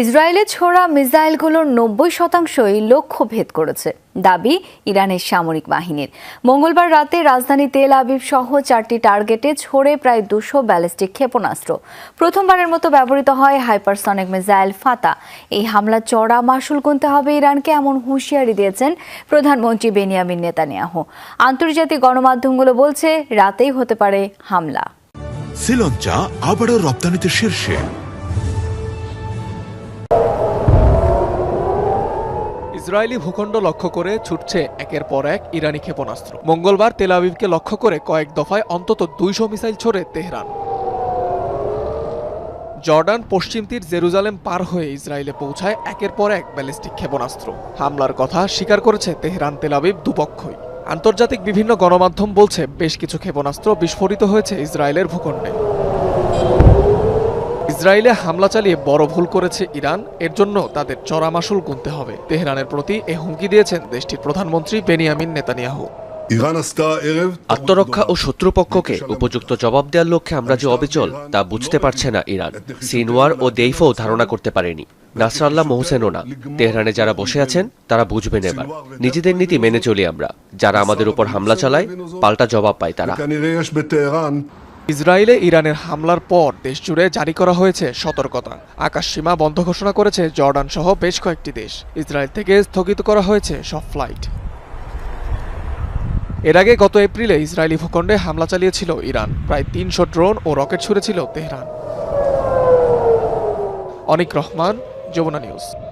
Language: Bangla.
ইসরায়েলে ছোড়া মিসাইলগুলোর নব্বই শতাংশই লক্ষ্য ভেদ করেছে, দাবি ইরানের সামরিক বাহিনীর। মঙ্গলবার রাতে রাজধানী তেল আবিব সহ চারটি টার্গেটে ছড়ে প্রায় দুশো ব্যালিস্টিক ক্ষেপণাস্ত্র। প্রথমবারের মতো ব্যবহৃত হয় হাইপারসনিক মিসাইল ফাতা। এই হামলা চড়া মাসুল গুনতে হবে ইরানকে, এমন হুঁশিয়ারি দিয়েছেন প্রধানমন্ত্রী বেনিয়ামিন নেতানিয়াহু। আন্তর্জাতিক গণমাধ্যমগুলো বলছে, রাতেই হতে পারে হামলা। শ্রীলঞ্চা আবারও রপ্তানিতে শীর্ষে। ইসরায়েলি ভূখণ্ড লক্ষ্য করে ছুটছে একের পর এক ইরানি ক্ষেপণাস্ত্র। মঙ্গলবার তেল আবিবকে লক্ষ্য করে কয়েক দফায় অন্তত দুইশো মিসাইল ছোড়ে তেহরান। জর্ডান পশ্চিম তীর জেরুজালেম পার হয়ে ইসরায়েলে পৌঁছায় একের পর এক ব্যালিস্টিক ক্ষেপণাস্ত্র। হামলার কথা স্বীকার করেছে তেহরান তেল আবিব দুপক্ষই। আন্তর্জাতিক বিভিন্ন গণমাধ্যম বলছে, বেশ কিছু ক্ষেপণাস্ত্র বিস্ফোরিত হয়েছে ইসরায়েলের ভূখণ্ডে। ইসরায়েলে হামলা চালিয়ে বড় ভুল করেছে ইরান, এর জন্য তাদের চড়া মাসুল গুনতে হবে। তেহরানের প্রতি এ হুমকি দিয়েছেন দেশটির প্রধানমন্ত্রী বেনিয়ামিন নেতানিয়াহু। আত্মরক্ষা ও শত্রুপক্ষকে উপযুক্ত জবাব দেওয়ার লক্ষ্যে আমরা যে অবিচল, তা বুঝতে পারছে না ইরান। সিনওয়ার ও দেইফও ধারণা করতে পারেনি। নাসরাল্লাহ মোহসেনও না। তেহরানে যারা বসে আছেন, তারা বুঝবেন এবার। নিজেদের নীতি মেনে চলি আমরা। যারা আমাদের উপর হামলা চালায়, পাল্টা জবাব পায় তারা। ইসরায়েলে ইরানের হামলার পর দেশজুড়ে জারি করা হয়েছে সতর্কতা। আকাশসীমা বন্ধ ঘোষণা করেছে জর্ডান সহ বেশ কয়েকটি দেশ। ইসরায়েল থেকে স্থগিত করা হয়েছে সব ফ্লাইট। এর আগে গত এপ্রিলে ইসরায়েলি ভূখণ্ডে হামলা চালিয়েছিল ইরান। প্রায় তিনশো ড্রোন ও রকেট ছুড়েছিল তেহরান। অনিক রহমান, যমুনা নিউজ।